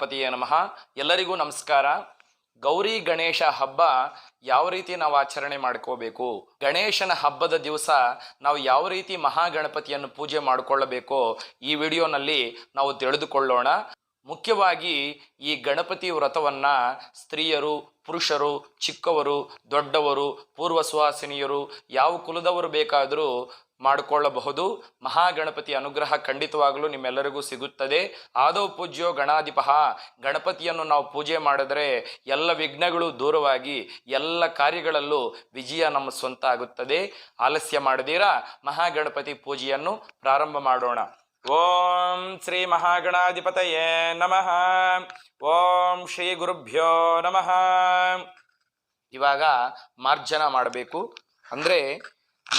ಪತಿಯೇ ನಮಃ. ಎಲ್ಲರಿಗೂ ನಮಸ್ಕಾರ. ಗೌರಿ ಗಣೇಶ ಹಬ್ಬ ಯಾವ ರೀತಿ ನಾವು ಆಚರಣೆ ಮಾಡ್ಕೋಬೇಕು? ಗಣೇಶನ ಹಬ್ಬದ ದಿವಸ ನಾವು ಯಾವ ರೀತಿ ಮಹಾಗಣಪತಿಯನ್ನು ಪೂಜೆ ಮಾಡಿಕೊಳ್ಳಬೇಕೋ ಈ ವಿಡಿಯೋನಲ್ಲಿ ನಾವು ತಿಳಿದುಕೊಳ್ಳೋಣ. ಮುಖ್ಯವಾಗಿ ಈ ಗಣಪತಿ ವ್ರತವನ್ನ ಸ್ತ್ರೀಯರು, ಪುರುಷರು, ಚಿಕ್ಕವರು, ದೊಡ್ಡವರು ಪೂರ್ವ ಸುವಾಸಿನಿಯರು ಯಾವ ಕುಲದವರು ಬೇಕಾದರೂ ಮಾಡಿಕೊಳ್ಳಬಹುದು. ಮಹಾಗಣಪತಿ ಅನುಗ್ರಹ ಖಂಡಿತವಾಗಲೂ ನಿಮ್ಮೆಲ್ಲರಿಗೂ ಸಿಗುತ್ತದೆ. ಆದೋ ಪೂಜ್ಯೋ ಗಣಾಧಿಪ. ಗಣಪತಿಯನ್ನು ನಾವು ಪೂಜೆ ಮಾಡಿದರೆ ಎಲ್ಲ ವಿಘ್ನಗಳು ದೂರವಾಗಿ ಎಲ್ಲ ಕಾರ್ಯಗಳಲ್ಲೂ ವಿಜಯ ನಮ್ಮ ಸ್ವಂತ ಆಗುತ್ತದೆ. ಆಲಸ್ಯ ಮಾಡದೀರಾ. ಮಹಾಗಣಪತಿ ಪೂಜೆಯನ್ನು ಪ್ರಾರಂಭ ಮಾಡೋಣ. ಓಂ ಶ್ರೀ ಮಹಾಗಣಾಧಿಪತಯೇ ನಮಃ. ಓಂ ಶ್ರೀ ಗುರುಭ್ಯೋ ನಮಃ. ಇವಾಗ ಮಾರ್ಜನ ಮಾಡಬೇಕು. ಅಂದರೆ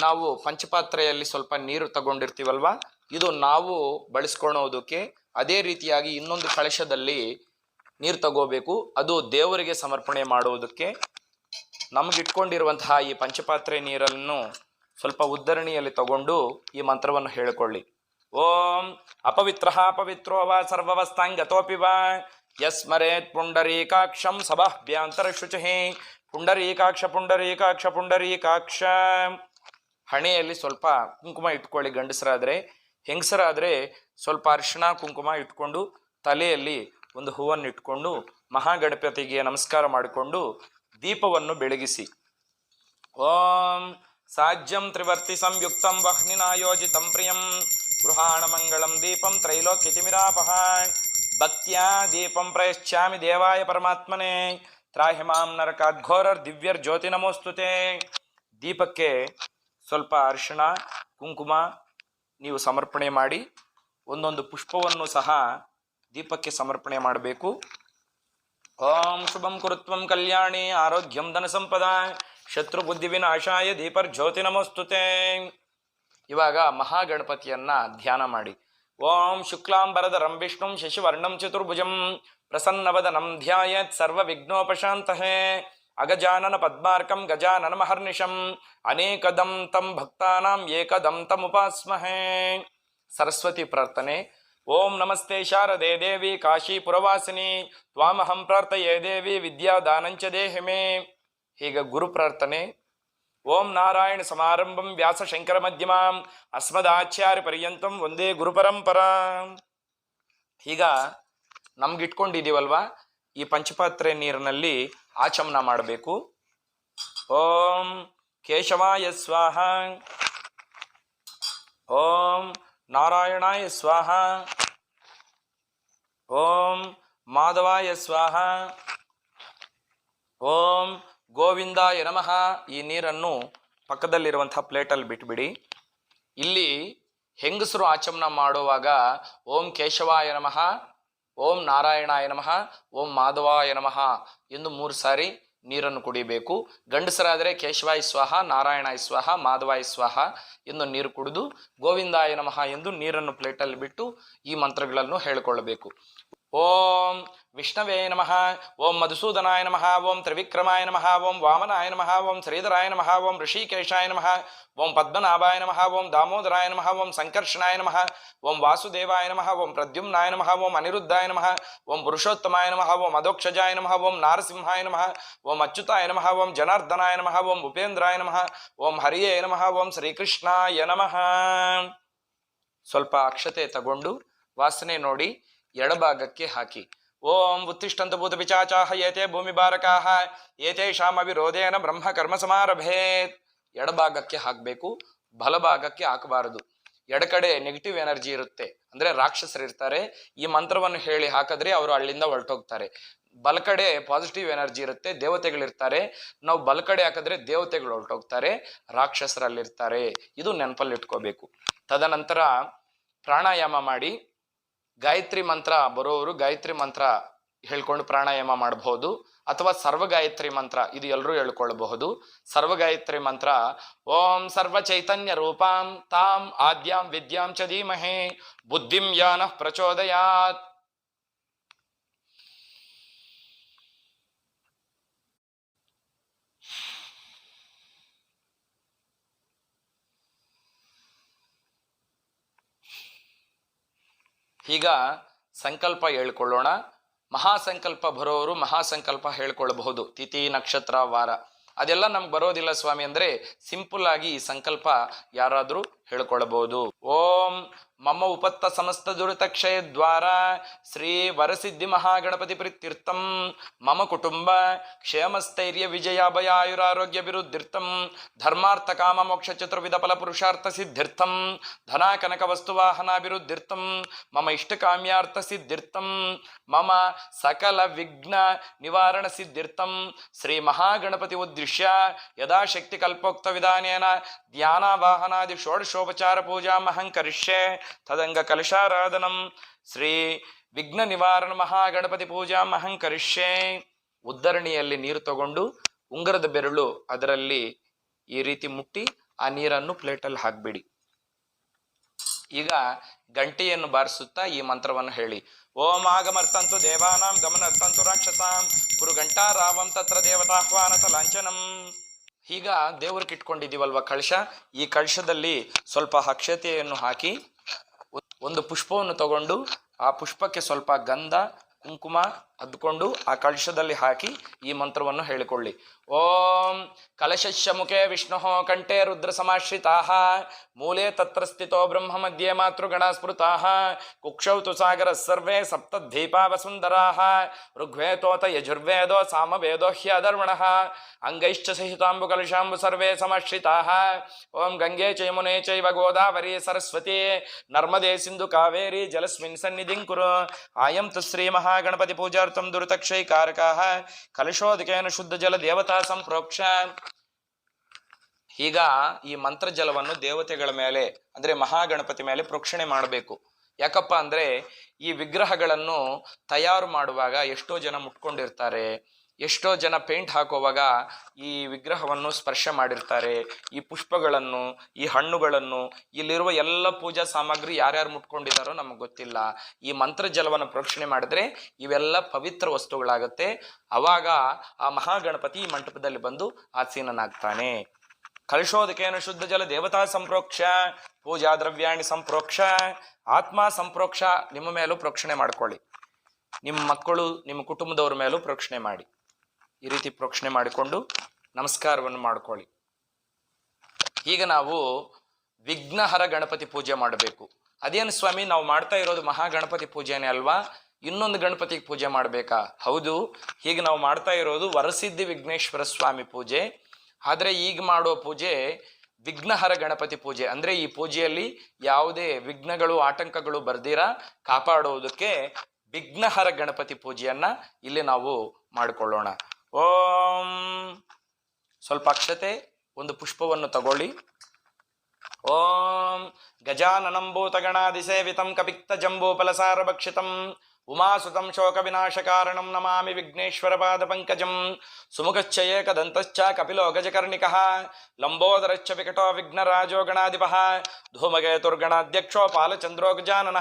ನಾವು ಪಂಚಪಾತ್ರೆಯಲ್ಲಿ ಸ್ವಲ್ಪ ನೀರು ತಗೊಂಡಿರ್ತೀವಲ್ವಾ? ಇದು ನಾವು ಬಳಸ್ಕೊಳೋದಕ್ಕೆ ಅದೇ ರೀತಿಯಾಗಿ ಇನ್ನೊಂದು ಕಳಶದಲ್ಲಿ ನೀರು ತಗೋಬೇಕು. ಅದು ದೇವರಿಗೆ ಸಮರ್ಪಣೆ ಮಾಡುವುದಕ್ಕೆ ನಮಗಿಟ್ಕೊಂಡಿರುವಂತಹ ಈ ಪಂಚಪಾತ್ರೆ ನೀರನ್ನು ಸ್ವಲ್ಪ ಉದ್ದರಣಿಯಲ್ಲಿ ತಗೊಂಡು ಈ ಮಂತ್ರವನ್ನು ಹೇಳಿಕೊಳ್ಳಿ. ಓಂ ಅಪವಿತ್ರ ಅಪವಿತ್ರೋ ವಾ ಸರ್ವವಸ್ತಾಂಗತೋಪಿ ವಾ ಯಸ್ಮರೇತ್ ಪುಂಡರೀಕಾಕ್ಷಂ ಸಭಾಭ್ಯಾಂತರ ಶುಚಿ ಪುಂಡರೀಕಾಕ್ಷ ಪುಂಡರೀಕಾಕ್ಷ ಪುಂಡರೀಕಾಕ್ಷ. ಹಣೆಯಲ್ಲಿ ಸ್ವಲ್ಪ ಕುಂಕುಮ ಇಟ್ಕೊಳ್ಳಿ ಗಂಡಸರಾದರೆ, ಹೆಂಗಸರಾದರೆ ಸ್ವಲ್ಪ ಅರಿಶಿಣ ಕುಂಕುಮ ಇಟ್ಕೊಂಡು ತಲೆಯಲ್ಲಿ ಒಂದು ಹೂವನ್ನು ಇಟ್ಕೊಂಡು ಮಹಾಗಣಪತಿಗೆ ನಮಸ್ಕಾರ ಮಾಡಿಕೊಂಡು ದೀಪವನ್ನು ಬೆಳಗಿಸಿ. ಓಂ ಸಾಜ್ಯಂ ತ್ರಿವರ್ತಿ ಸಂಯುಕ್ತಂ ವಹ್ನಿನಾಯೋಜಿತಂ ಪ್ರಿಯಂ ಗೃಹಾಣ ಮಂಗಳಂ ದೀಪಂ ತ್ರೈಲೋಕ್ಯತಿಮಿರಾಪಹ ಭಕ್ತ್ಯಾ ದೀಪಂ ಪ್ರಯಶ್ಚಾಮಿ ದೇವಾಯ ಪರಮಾತ್ಮನೇ. ತ್ರಾಹಿ ಮಾಂ ನರಕಾದ್ಘೋರರ್ ದಿವ್ಯರ್ ಜ್ಯೋತಿ ನಮೋಸ್ತುತೆ. ದೀಪಕ್ಕೆ ಸ್ವಲ್ಪ ಅರಿಶಿಣ, ಕುಂಕುಮ ನೀವು ಸಮರ್ಪಣೆ ಮಾಡಿ, ಒಂದೊಂದು ಪುಷ್ಪವನ್ನು ಸಹ ದೀಪಕ್ಕೆ ಸಮರ್ಪಣೆ ಮಾಡಬೇಕು. ಓಂ ಶುಭಂ ಕುರುತ್ವಂ ಕಲ್ಯಾಣಿ ಆರೋಗ್ಯಂ ಧನ ಸಂಪದ, ಶತ್ರು ಬುದ್ಧಿ ವಿನಾಶಾಯ ದೀಪರ್ ಜ್ಯೋತಿ ನಮಸ್ತುತೆ. ಇವಾಗ ಮಹಾಗಣಪತಿಯನ್ನ ಧ್ಯಾನ ಮಾಡಿ. ಓಂ ಶುಕ್ಲಾಂಬರಧರಂ, ವಿಷ್ಣು ಶಶಿವರ್ಣಂ, ಚತುರ್ಭುಜಂ ಪ್ರಸನ್ನವದನಂ ಧ್ಯಾಯತ್ ಸರ್ವ ವಿಘ್ನೋಪಶಾಂತಹೇ ಅಗಜಾನನ ಪದ್ಮಾರ್ಕಂ ಗಜಾನನ ಮಹರ್ನಿಶಂ ಅನೇಕದಂ ತಂ ಭಕ್ತಾನಾಂ ಏಕದಂ ತಮುಪಾಸ್ಮಹೇ ಸರಸ್ವತಿ ಪ್ರಾರ್ಥನೆ ಓಂ ನಮಸ್ತೆ ಶಾರದೆ ದೇವಿ ಕಾಶಿ ಪುರವಾಸಿನಿ ತ್ವಾಮಹಂ ಪ್ರಾರ್ಥಯೇ ದೇವಿ ವಿದ್ಯಾದಾನಂಚ ದೇಹಿ ಮೇ ಹೀಗ ಗುರು ಪ್ರಾರ್ಥನೆ ಓಂ ನಾರಾಯಣ ಸಮಾರಂಭಂ ವ್ಯಾಸ ಶಂಕರ ಮಧ್ಯಮಾಂ ಅಸ್ಮದಾಚಾರ್ಯ ಪರ್ಯಂತಂ ಒಂದೇ ಗುರು ಪರಂಪರಾ ಈಗ ನಮ್ಗಿಟ್ಕೊಂಡಿದ್ದೀವಲ್ವಾ ಈ ಪಂಚಪಾತ್ರೆ ನೀರಿನಲ್ಲಿ ಆಚಮನ ಮಾಡಬೇಕು. ಓಂ ಕೇಶವಾಯ ಸ್ವಾಹ. ಓಂ ನಾರಾಯಣಾಯ ಸ್ವಾಹ. ಓಂ ಮಾಧವಾಯ ಸ್ವಾಹ. ಓಂ ಗೋವಿಂದಾಯ ನಮಃ. ಈ ನೀರನ್ನು ಪಕ್ಕದಲ್ಲಿರುವಂತಹ ಪ್ಲೇಟಲ್ಲಿ ಬಿಟ್ಬಿಡಿ. ಇಲ್ಲಿ ಹೆಂಗಸರು ಆಚಮನ ಮಾಡುವಾಗ ಓಂ ಕೇಶವಾಯ ನಮಃ ಓಂ ನಾರಾಯಣಾಯ ನಮಃ, ಓಂ ಮಾಧವಾಯ ನಮಃ ಎಂದು ಮೂರು ಸಾರಿ ನೀರನ್ನು ಕುಡಿಬೇಕು ಗಂಡಸರಾದರೆ ಕೇಶವಾಯ ಸ್ವಾಹ, ನಾರಾಯಣಾಯ ಸ್ವಾಹ, ಮಾಧವಾಯ ಸ್ವಾಹ ಎಂದು ನೀರು ಕುಡಿದು ಗೋವಿಂದಾಯ ನಮಃ ಎಂದು ನೀರನ್ನು ಪ್ಲೇಟಲ್ಲಿ ಬಿಟ್ಟು ಈ ಮಂತ್ರಗಳನ್ನು ಹೇಳಿಕೊಳ್ಳಬೇಕು. ಓಂ ವಿಷ್ಣವೇ ನಮಃ ಓಂ ಮಧುಸೂದನಾಯ ನಮಃ ಓಂ ತ್ರಿವಿಕ್ರಮಾಯ ನಮಃ ಓಂ ವಾಮನಾಯ ನಮಃ ಓಂ ಶ್ರೀಧರಾಯ ನಮಃ ಓಂ ಋಷಿಕೇಶಾಯ ನಮಃ ಓಂ ಪದ್ಮನಾಭಾಯ ನಮಃ ಓಂ ದಾಮೋದರಾಯ ನಮಃ ಓಂ ಸಂಕರ್ಷಣಾಯ ನಮಃ ಓಂ ವಾಸುದೇವಾಯ ನಮಃ ಓಂ ಪ್ರದ್ಯುಮ್ನಾಯ ನಮಃ ಓಂ ಅನಿರುದ್ಧಾಯ ನಮಃ ಓಂ ಪುರುಷೋತ್ತಮಾಯ ನಮಃ ಓಂ ಅಧೋಕ್ಷಜಾಯ ನಮಃ ಓಂ ನಾರಸಿಂಹಾಯ ನಮಃ ಓಂ ಅಚ್ಯುತಾಯ ನಮಃ ಓಂ ಜನಾರ್ದನಾಯ ನಮಃ ಓಂ ಉಪೇಂದ್ರಾಯ ನಮಃ ಓಂ ಹರಿಯೇ ನಮಃ ಓಂ ಶ್ರೀಕೃಷ್ಣಾಯ ನಮಃ ಸ್ವಲ್ಪ ಅಕ್ಷತೆ ತಗೊಂಡು ವಾಸನೆ ನೋಡಿ ಎಡಭಾಗಕ್ಕೆ ಹಾಕಿ ಓಂ ಉತ್ತಿಷ್ಟಂತ ಭೂತ ಪಿಚಾಚಾಹ ಏತೆ ಭೂಮಿ ಬಾರಕಾಹ ಏತೇಷಾಮ ವಿರೋಧೇನ ಬ್ರಹ್ಮ ಕರ್ಮ ಸಮಾರಭೇತ್. ಎಡಭಾಗಕ್ಕೆ ಹಾಕಬೇಕು, ಬಲಭಾಗಕ್ಕೆ ಹಾಕಬಾರದು. ಎಡಕಡೆ ನೆಗೆಟಿವ್ ಎನರ್ಜಿ ಇರುತ್ತೆ. ಅಂದ್ರೆ ರಾಕ್ಷಸರು ಇರ್ತಾರೆ. ಈ ಮಂತ್ರವನ್ನು ಹೇಳಿ ಹಾಕಿದ್ರೆ ಅವರು ಅಲ್ಲಿಂದ ಹೊರಟೋಗ್ತಾರೆ. ಬಲಕಡೆ ಪಾಸಿಟಿವ್ ಎನರ್ಜಿ ಇರುತ್ತೆ ದೇವತೆಗಳಿರ್ತಾರೆ ನಾವು ಬಲಕಡೆ ಹಾಕಿದ್ರೆ ದೇವತೆಗಳು ಹೊರಟೋಗ್ತಾರೆ, ರಾಕ್ಷಸರಲ್ಲಿರ್ತಾರೆ. ಇದು ನೆನಪಲ್ಲಿ ಇಟ್ಕೋಬೇಕು. ತದನಂತರ ಪ್ರಾಣಾಯಾಮ ಮಾಡಿ ಗಾಯತ್ರಿ ಮಂತ್ರ ಬರೋವರು ಗಾಯತ್ರಿ ಮಂತ್ರ ಹೇಳ್ಕೊಂಡು ಪ್ರಾಣಾಯಾಮ ಮಾಡಬಹುದು ಅಥವಾ ಸರ್ವಗಾಯತ್ರಿ ಮಂತ್ರ ಇದು ಎಲ್ಲರೂ ಹೇಳ್ಕೊಳ್ಬಹುದು. ಸರ್ವಗಾಯತ್ರಿ ಮಂತ್ರ, ಓಂ ಸರ್ವ ಚೈತನ್ಯ ರೂಪಾಂ ತಾಂ ಆದ್ಯಾಂ ವಿದ್ಯಾಂ ಚ ಧೀಮಹೇ, ಬುದ್ಧಿಂ ಯಾನಃ ಪ್ರಚೋದಯಾತ್. ಈಗ ಸಂಕಲ್ಪ ಹೇಳ್ಕೊಳ್ಳೋಣ. ಮಹಾಸಂಕಲ್ಪ ಬರೋರು ಮಹಾಸಂಕಲ್ಪ ಹೇಳ್ಕೊಳ್ಬಹುದು. ತಿಥಿ, ನಕ್ಷತ್ರ, ವಾರ. ಅದೆಲ್ಲ ನಮ್ಗೆ ಬರೋದಿಲ್ಲ ಸ್ವಾಮಿ, ಅಂದ್ರೆ ಸಿಂಪಲ್ ಆಗಿ ಈ ಸಂಕಲ್ಪ ಯಾರಾದ್ರೂ ಹೇಳ್ಕೊಳ್ಬಹುದು. ಓಂ ಮಮ್ಮ ಉಪತ್ತ ಸಮಸ್ತ ದುರಿತಕ್ಷಯ ದ್ವಾರ ಶ್ರೀ ವರಸಿದ್ಧಿ ಮಹಾಗಣಪತಿ ಪ್ರೀತ್ಯರ್ಥಂ. ಮಮ ಕುಟುಂಬ ಕ್ಷೇಮಸ್ಥೈರ್ಯ ವಿಜಯಾಭಯಾಯುರಾರೋಗ್ಯ ವಿರುದ್ಧಿರ್ಥಂ ಧರ್ಮಾರ್ಥ ಕಾಮ ಮೋಕ್ಷ ಚತುರ್ವಿಧ ಫಲ ಪುರುಷಾರ್ಥ ಸಿದ್ಧಿರ್ಥಂ. ಧನ ಕನಕ ವಸ್ತು ವಾಹನಾಭಿವೃದ್ಧಿರ್ಥಂ ಮಮ ಇಷ್ಟ ಕಾಮ್ಯಾರ್ಥ ಸಿದ್ಧಿರ್ಥಂ. ಮಮ ಸಕಲ ವಿಘ್ನ ನಿವಾರಣ ಸಿದ್ಧಿರ್ಥಂ. ಶ್ರೀ ಮಹಾಗಣಪತಿ ಉದ್ದೇಶ್ಯ ಯಥಾಶಕ್ತಿ ಕಲ್ಪೋಕ್ತ ವಿಧಾನೇನ ಧ್ಯಾನ ವಾಹನಾದಿ ಷೋಡಶೋಪಚಾರ ಪೂಜಾಂ ಅಹಂ ಕರಿಷ್ಯೆ ತದಂಗ ಕಲಶಾರಾಧನಂ ಶ್ರೀ ವಿಘ್ನ ನಿವಾರಣ ಮಹಾಗಣಪತಿ ಪೂಜಾಂ ಅಹಂ ಕರಿಷ್ಯೆ ಉದ್ದರಣಿಯಲ್ಲಿ ನೀರು ತಗೊಂಡು ಉಂಗರದ ಬೆರಳು ಅದರಲ್ಲಿ ಈ ರೀತಿ ಮುಟ್ಟಿ ಆ ನೀರನ್ನು ಪ್ಲೇಟಲ್ಲಿ ಹಾಕ್ಬಿಡಿ. ಈಗ ಗಂಟೆಯನ್ನು ಬಾರಿಸುತ್ತಾ ಈ ಮಂತ್ರವನ್ನು ಹೇಳಿ. ಓಂ ಆಗಮರ್ತಂತು ದೇವಾನಾಂ ಗಮನರ್ತಂತು ರಾಕ್ಷಸಾಂ ಕುರು ಗಂಟಾ ರಾವಂ ತತ್ರ ದೇವತಾಹ್ವಾನತ ಲಾಂಛನಂ. ಈಗ ದೇವ್ರಿಗೆ ಇಟ್ಕೊಂಡಿದ್ದೀವಲ್ವ ಕಳಶ? ಈ ಕಳಶದಲ್ಲಿ ಸ್ವಲ್ಪ ಅಕ್ಷತೆಯನ್ನು ಹಾಕಿ, ಒಂದು ಪುಷ್ಪವನ್ನು ತಗೊಂಡು, ಆ ಪುಷ್ಪಕ್ಕೆ ಸ್ವಲ್ಪ ಗಂಧ ಕುಂಕುಮ, ಅದ್ಕೊಂಡು ಆ ಕಳಶದಲ್ಲಿ ಹಾಕಿ ಈ ಮಂತ್ರವನ್ನು ಹೇಳಿಕೊಳ್ಳಿ. ಓಂ ಕಲಶಸ್ಯ ಮುಖೇ ವಿಷ್ಣು ಕಂಠೆ ರುದ್ರ ಸಮಾಶ್ರಿತಾ ಮೂಲೆ ತತ್ರ ಸ್ಥಿತೋ ಬ್ರಹ್ಮ ಮಧ್ಯೆ ಮಾತೃಗಣ ಸ್ಮೃತಾ ಕುಕ್ಷೌ ತು ಸಾಗರ ಸರ್ವೇ ಸಪ್ತ ದೀಪಾ ವಸುಂಧರಾ, ಋಗ್ವೇದೋತ ಯಜುರ್ವೇದೋ ಸಾಮವೇದೋ ಹ್ಯಧರ್ಮಣ ಅಂಗೈಶ್ಚ ಸಹಿತಾಂಬು ಕಲಶಾಂಬು ಸರ್ವೇ ಸಮಾಶ್ರಿತಾ, ಓಂ ಗಂಗೆ ಚ ಯಮುನೆ ಚೈವ ಗೋದಾವರಿ ಸರಸ್ವತಿ, ನರ್ಮದೆ ಸಿಂಧು ಕಾವೇರಿ ಜಲಸ್ಮಿನ್ ಸನ್ನಿಧಿಂ ಕುರು ಆಯಂ ತು ಶ್ರೀ ಮಹಾಗಣಪತಿ ಪೂಜಾರ್ಥಂ ದುರಿತಕ್ಷೈಕಾರಕಾಃ ಕಲಶೋದಕೇನ ಶುದ್ಧ ಜಲ ದೇವತಾ ಸಂಪ್ರೋಕ್ಷ. ಈಗ ಈ ಮಂತ್ರ ಜಲವನ್ನು ದೇವತೆಗಳ ಮೇಲೆ, ಅಂದ್ರೆ ಮಹಾಗಣಪತಿ ಮೇಲೆ ಪ್ರೋಕ್ಷಣೆ ಮಾಡಬೇಕು. ಯಾಕಪ್ಪ ಅಂದ್ರೆ ಈ ವಿಗ್ರಹಗಳನ್ನು ತಯಾರು ಮಾಡುವಾಗ ಎಷ್ಟೋ ಜನ ಮುಟ್ಕೊಂಡಿರ್ತಾರೆ. ಎಷ್ಟೋ ಜನ ಪೇಂಟ್ ಹಾಕುವಾಗ ಈ ವಿಗ್ರಹವನ್ನು ಸ್ಪರ್ಶ ಮಾಡಿರ್ತಾರೆ, ಈ ಪುಷ್ಪಗಳನ್ನು, ಈ ಹಣ್ಣುಗಳನ್ನು, ಇಲ್ಲಿರುವ ಎಲ್ಲ ಪೂಜಾ ಸಾಮಗ್ರಿ ಯಾರ್ಯಾರು ಮುಟ್ಕೊಂಡಿದ್ದಾರೋ ನಮಗೆ ಗೊತ್ತಿಲ್ಲ. ಈ ಮಂತ್ರ ಜಲವನ್ನು ಪ್ರೋಕ್ಷಣೆ ಮಾಡಿದ್ರೆ ಇವೆಲ್ಲ ಪವಿತ್ರ ವಸ್ತುಗಳಾಗುತ್ತೆ. ಅವಾಗ ಆ ಮಹಾಗಣಪತಿ ಈ ಮಂಟಪದಲ್ಲಿ ಬಂದು ಆಸೀನನಾಗ್ತಾನೆ. ಕಲಶೋದಕೇನ ಶುದ್ಧ ಜಲ ದೇವತಾ ಸಂಪ್ರೋಕ್ಷ, ಪೂಜಾ ದ್ರವ್ಯಾಣಿ ಸಂಪ್ರೋಕ್ಷ, ಆತ್ಮ ಸಂಪ್ರೋಕ್ಷ ನಿಮ್ಮ ಮೇಲೂ ಪ್ರೋಕ್ಷಣೆ ಮಾಡ್ಕೊಳ್ಳಿ. ನಿಮ್ಮ ಮಕ್ಕಳು, ನಿಮ್ಮ ಕುಟುಂಬದವ್ರ ಮೇಲೂ ಪ್ರೋಕ್ಷಣೆ ಮಾಡಿ. ಈ ರೀತಿ ಪ್ರೋಕ್ಷಣೆ ಮಾಡಿಕೊಂಡು ನಮಸ್ಕಾರವನ್ನು ಮಾಡ್ಕೊಳ್ಳಿ. ಈಗ ನಾವು ವಿಘ್ನಹರ ಗಣಪತಿ ಪೂಜೆ ಮಾಡಬೇಕು. ಅದೇನು ಸ್ವಾಮಿ, ನಾವು ಮಾಡ್ತಾ ಇರೋದು ಮಹಾಗಣಪತಿ ಪೂಜೆನೇ ಅಲ್ವಾ? ಇನ್ನೊಂದು ಗಣಪತಿಗೆ ಪೂಜೆ ಮಾಡಬೇಕಾ? ಹೌದು, ಹೀಗೆ ನಾವು ಮಾಡ್ತಾ ಇರೋದು ವರಸಿದ್ಧಿ ವಿಘ್ನೇಶ್ವರ ಸ್ವಾಮಿ ಪೂಜೆ. ಆದರೆ ಈಗ ಮಾಡೋ ಪೂಜೆ ವಿಘ್ನಹರ ಗಣಪತಿ ಪೂಜೆ. ಅಂದರೆ ಈ ಪೂಜೆಯಲ್ಲಿ ಯಾವುದೇ ವಿಘ್ನಗಳು ಆಟಂಕಗಳು ಬರ್ದಿರ ಕಾಪಾಡುವುದಕ್ಕೆ ವಿಘ್ನಹರ ಗಣಪತಿ ಪೂಜೆಯನ್ನು ಇಲ್ಲಿ ನಾವು ಮಾಡಿಕೊಳ್ಳೋಣ. ಓಂ. ಸ್ವಲ್ಪ ಅಕ್ಷತೆ ಒಂದು ಪುಷ್ಪವನ್ನು ತಗೊಳ್ಳಿ. ಓಂ. ಗಜಾನನಂ ಭೂತಗಣಾದಿಸೇವಿತಂ ಕಪಿಕ್ತ ಜಂಬೂಫಲಸಾರ ಭಕ್ಷಿತಂ ఉమాసుతం శోక వినాశకారణం నమామి విఘ్నేశ్వర పాద పంకజం సుముఖశ్చయేక దంతశ్చ కపిలో గజకర్ణిక లంబోదరశ్చ వికటో విఘ్నరాజో గణాధిప ధూమకేతుర్గణాధ్యక్షో పాలచంద్రో గజానన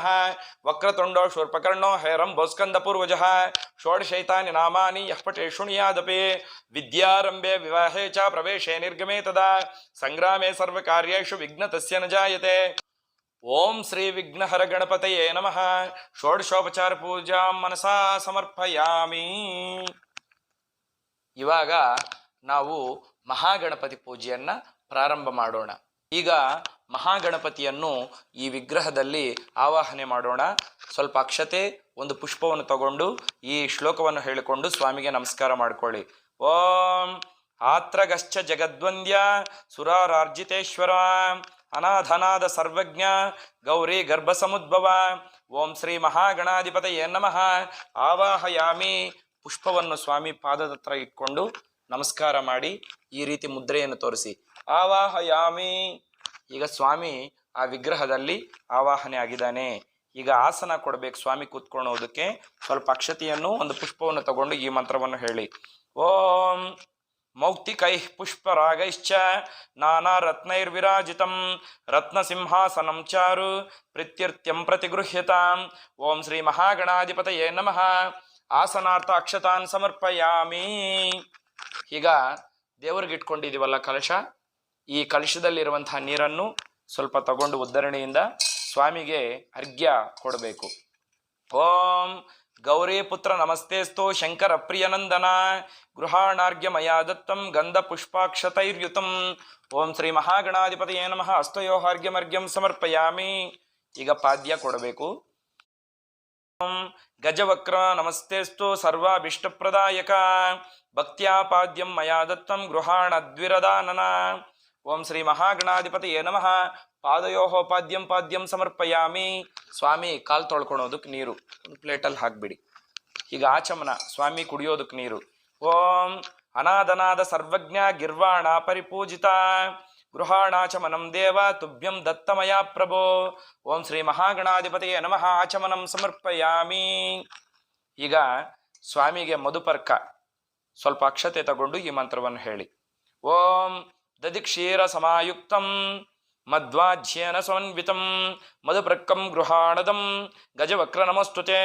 వక్రతుండో శూర్పకర్ణో హైరం భోస్కంద పూర్వజ షోడశైతాని నామాని యహ్పటే శృణుయాదపి విద్యారంభే వివాహే చ ప్రవేశే నిర్గమే తదా. సంగ్రామే సర్వకార్యేషు విఘ్నతస్య న జాయతే. ಓಂ ಶ್ರೀ ವಿಘ್ನಹರ ಗಣಪತಯೇ ನಮಃ. ಷೋಡಶೋಪಚಾರ ಪೂಜಾ ಮನಸಾ ಸಮರ್ಪಯಾಮಿ. ಇವಾಗ ನಾವು ಮಹಾಗಣಪತಿ ಪೂಜೆಯನ್ನ ಪ್ರಾರಂಭ ಮಾಡೋಣ. ಈಗ ಮಹಾಗಣಪತಿಯನ್ನು ಈ ವಿಗ್ರಹದಲ್ಲಿ ಆವಾಹನೆ ಮಾಡೋಣ. ಸ್ವಲ್ಪ ಅಕ್ಷತೆ, ಒಂದು ಪುಷ್ಪವನ್ನು ತಗೊಂಡು ಈ ಶ್ಲೋಕವನ್ನು ಹೇಳಿಕೊಂಡು ಸ್ವಾಮಿಗೆ ನಮಸ್ಕಾರ ಮಾಡ್ಕೊಳ್ಳಿ. ಓಂ ಆತ್ರಗಶ್ಚ ಜಗದ್ವಂದ್ಯ ಸುರಾರಾರ್ಜಿತೇಶ್ವರ. ಅನಾಥನಾದ ಸರ್ವಜ್ಞ ಗೌರಿ ಗರ್ಭ ಸಮುದ್ಭವ ಓಂ ಶ್ರೀ ಮಹಾಗಣಾಧಿಪತಯೇ ನಮಃ. ಆವಾಹಯಾಮಿ ಪುಷ್ಪವನ್ನು ಸ್ವಾಮಿ ಪಾದದ ಹತ್ರ ಇಟ್ಕೊಂಡು ನಮಸ್ಕಾರ ಮಾಡಿ ಈ ರೀತಿ ಮುದ್ರೆಯನ್ನು ತೋರಿಸಿ. ಆವಾಹಯಾಮಿ, ಈಗ ಸ್ವಾಮಿ ಆ ವಿಗ್ರಹದಲ್ಲಿ ಆವಾಹನೆ ಆಗಿದ್ದಾನೆ. ಈಗ ಆಸನ ಕೊಡ್ಬೇಕು ಸ್ವಾಮಿ ಕೂತ್ಕೊಳ್ಳೋದಕ್ಕೆ. ಸ್ವಲ್ಪ ಅಕ್ಷತೆಯನ್ನು ಒಂದು ಪುಷ್ಪವನ್ನು ತಗೊಂಡು ಈ ಮಂತ್ರವನ್ನು ಹೇಳಿ. ಓಂ ಮೌಕ್ತಿಕೈ ಪುಷ್ಪರಾಗೈಶ್ಚ, ನಾನಾ ರತ್ನೈರ್ವಿರಾಜಿತಂ, ರತ್ನಸಿಂಹಾಸನಂ ಚಾರು, ಪ್ರೀತ್ಯರ್ಥ್ಯಂ ಪ್ರತಿಗೃಹ್ಯತಾಂ. ಓಂ ಶ್ರೀ ಮಹಾಗಣಾಧಿಪತಯೇ ನಮಃ. ಆಸನಾರ್ಥ ಅಕ್ಷತಾನ್ ಸಮರ್ಪಯಾಮಿ. ಈಗ ದೇವರಿಗೆ ಇಟ್ಕೊಂಡಿದೀವಲ್ಲ ಕಲಶ? ಈ ಕಲಶದಲ್ಲಿರುವಂತಹ ನೀರನ್ನು ಸ್ವಲ್ಪ ತಗೊಂಡು ಉದ್ಧರಣೆಯಿಂದ ಸ್ವಾಮಿಗೆ ಅರ್ಘ್ಯ ಕೊಡಬೇಕು. ಓಂ ಗೌರೀಪುತ್ರ ನಮಸ್ತೆಸ್ತು ಶಂಕರ ಪ್ರಿಯನಂದನ ಗೃಹಾಣಾರ್ಘ್ಯ ಮಯಾ ದತ್ತಂ ಗಂಧ ಪುಷ್ಪಾಕ್ಷತೈರ್ಯುತಂ. ಓಂ ಶ್ರೀ ಮಹಾಗಣಾಧಿಪತಿಯೇ ನಮಃ. ಅಸ್ತಯೋಹಾರ್ಘ್ಯಮರ್ಘ್ಯಂ ಸಮರ್ಪಯಾಮಿ. ಈಗ ಪಾದ್ಯ ಕೊಡಬೇಕು. ಗಜವಕ್ರ ನಮಸ್ತೆಸ್ತು ಸರ್ವಾಭಿಷ್ಟಪ್ರದಾಯಕ. ಭಕ್ತ್ಯಾ ಪಾದ್ಯಂ ಮಯಾ ದತ್ತಂ ಗೃಹಾಣ ದ್ವಿರದಾನನ. ಓಂ ಶ್ರೀ ಮಹಾಗಣಾಧಿಪತಿಯೇ ನಮಃ. ಪಾದಯೋಹೋ ಪಾದ್ಯಂ ಪಾದ್ಯಂ ಸಮರ್ಪಯಾಮಿ. ಸ್ವಾಮಿ, ಕಾಲ್ ತೊಳ್ಕೊಳೋದಕ್ಕೆ ನೀರು. ಒಂದು ಪ್ಲೇಟಲ್ಲಿ ಹಾಕ್ಬಿಡಿ. ಈಗ ಆಚಮನ, ಸ್ವಾಮಿ ಕುಡಿಯೋದಕ್ಕೆ ನೀರು. ಓಂ ಅನಾದನಾದ ಸರ್ವಜ್ಞ ಗಿರ್ವಾಣ ಪರಿಪೂಜಿತ. ಗೃಹಾಣಾಚಮನಂ ದೇವ ತುಭ್ಯಂ ದತ್ತಮಯ ಪ್ರಭೋ. ಓಂ ಶ್ರೀ ಮಹಾಗಣಾಧಿಪತಿಗೆ ನಮಃ. ಆಚಮನಂ ಸಮರ್ಪಯಾಮಿ. ಈಗ ಸ್ವಾಮಿಗೆ ಮಧುಪರ್ಕ. ಸ್ವಲ್ಪ ಅಕ್ಷತೆ ತಗೊಂಡು ಈ ಮಂತ್ರವನ್ನು ಹೇಳಿ. ಓಂ ದಧಿಕ್ಷೀರ ಸಮಾಯುಕ್ತಂ. ಮಧ್ವಾಜ್ಯೇನ ಸಮನ್ವಿತಂ ಮಧುಪ್ರಕ್ಕಂ ಗೃಹಾಣದಂ ಗಜವಕ್ರ ನಮಸ್ತುತೆ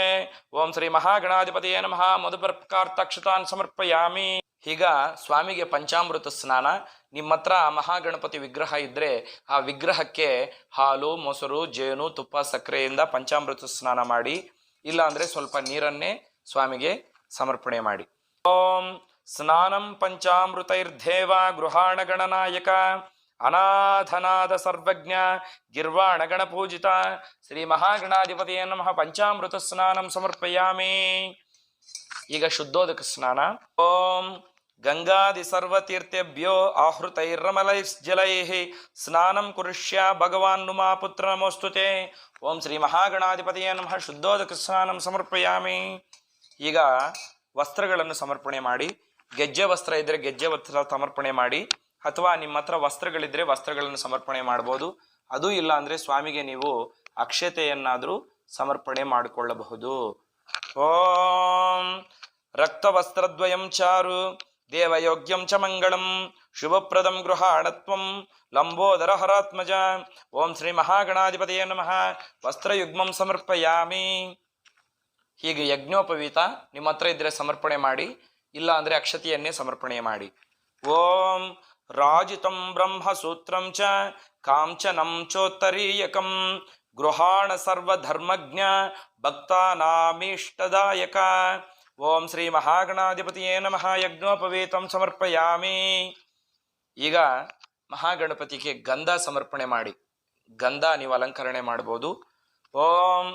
ಓಂ ಶ್ರೀ ಮಹಾಗಣಾಧಿಪತಿಯೇ ನಮಃ. ಮಧುಪ್ರಕಾರ್ಥಕ್ಷತಾನ್ ಸಮರ್ಪಯಾಮಿ. ಈಗ ಸ್ವಾಮಿಗೆ ಪಂಚಾಮೃತ ಸ್ನಾನ. ನಿಮ್ಮ ಹತ್ರ ಮಹಾಗಣಪತಿ ವಿಗ್ರಹ ಇದ್ರೆ ಆ ವಿಗ್ರಹಕ್ಕೆ ಹಾಲು, ಮೊಸರು, ಜೇನು, ತುಪ್ಪ, ಸಕ್ಕರೆಯಿಂದ ಪಂಚಾಮೃತ ಸ್ನಾನ ಮಾಡಿ. ಇಲ್ಲ ಅಂದ್ರೆ ಸ್ವಲ್ಪ ನೀರನ್ನೇ ಸ್ವಾಮಿಗೆ ಸಮರ್ಪಣೆ ಮಾಡಿ. ಓಂ ಸ್ನಾನಂ ಪಂಚಾಮೃತೈರ್ಧೇವ ಗೃಹಾಣ ಗಣನಾಯಕ ಅನಾಥನಾದ ಸರ್ವಜ್ಞ ಗಿರ್ವಾಣ ಪೂಜಿತ ಶ್ರೀ ಮಹಾಗಣಾಧಿಪತಿಯ ನಮಃ. ಪಂಚಾಮೃತ ಸ್ನಾನಂ ಸಮರ್ಪಯಾಮಿ. ಈಗ ಶುದ್ಧೋದಕ ಸ್ನಾನ. ಓಂ ಗಂಗಾದಿ ಸರ್ವತೀರ್ಥೇಭ್ಯೋ ಜಲೈ ಸ್ನಾನಂ ಕುರುಷ್ಯ ಭಗವಾನ್ ನುಮಾ ಪುತ್ರ ನಮೋಸ್ತುತೆ ಓಂ ಶ್ರೀ ಮಹಾಗಣಾಧಿಪತಿಯ ನಮಃ. ಶುದ್ಧೋದಕ ಸ್ನಾನಂ ಸಮರ್ಪಯಾಮಿ. ಈಗ ವಸ್ತ್ರಗಳನ್ನು ಸಮರ್ಪಣೆ ಮಾಡಿ. ಗೆಜ್ಜೆ ವಸ್ತ್ರ ಇದ್ರೆ ಗೆಜ್ಜೆ ವಸ್ತ್ರ ಸಮರ್ಪಣೆ ಮಾಡಿ. ಅಥವಾ ನಿಮ್ಮ ಹತ್ರ ವಸ್ತ್ರಗಳಿದ್ರೆ ವಸ್ತ್ರಗಳನ್ನು ಸಮರ್ಪಣೆ ಮಾಡ್ಬೋದು. ಅದು ಇಲ್ಲ ಅಂದ್ರೆ ಸ್ವಾಮಿಗೆ ನೀವು ಅಕ್ಷತೆಯನ್ನಾದರೂ ಸಮರ್ಪಣೆ ಮಾಡಿಕೊಳ್ಳಬಹುದು. ಓಂ ರಕ್ತವಸ್ತ್ರದ್ವಯಂ ಚಾರು ದೇವಯೋಗ್ಯಂ ಚ ಮಂಗಳಂ ಶುಭಪ್ರದಂ ಗೃಹಾಣತ್ವಂ ಲಂಬೋದರ ಹರಾತ್ಮಜ ಓಂ ಶ್ರೀ ಮಹಾಗಣಾಧಿಪತಿಯ ನಮಃ. ವಸ್ತ್ರಯುಗ್ಮಂ ಸಮರ್ಪಯಾಮಿ. ಹೀಗೆ ಯಜ್ಞೋಪವೀತ ನಿಮ್ಮ ಹತ್ರ ಇದ್ರೆ ಸಮರ್ಪಣೆ ಮಾಡಿ, ಇಲ್ಲ ಅಂದ್ರೆ ಅಕ್ಷತೆಯನ್ನೇ ಸಮರ್ಪಣೆ ಮಾಡಿ. ಓಂ ರಾಜಿತಂ ಬ್ರಹ್ಮಸೂತ್ರಂ ಚ ಕಾಂಚನಂ ಚೋತ್ತರೀಯಕಂ ಗೃಹಾಣ ಸರ್ವಧರ್ಮಜ್ಞ ಭಕ್ತಾನಾಮೀಷ್ಟದಾಯಕ ಓಂ ಶ್ರೀ ಮಹಾಗಣಾಧಿಪತಿಯೇ ನಮಃ ಯಜ್ಞೋಪವೀತಂ ಸಮರ್ಪಯಾಮಿ ಈಗ ಮಹಾಗಣಪತಿಗೆ ಗಂಧ ಸಮರ್ಪಣೆ ಮಾಡಿ, ಗಂಧ ನೀವು ಅಲಂಕರಣೆ ಮಾಡ್ಬೋದು. ಓಂ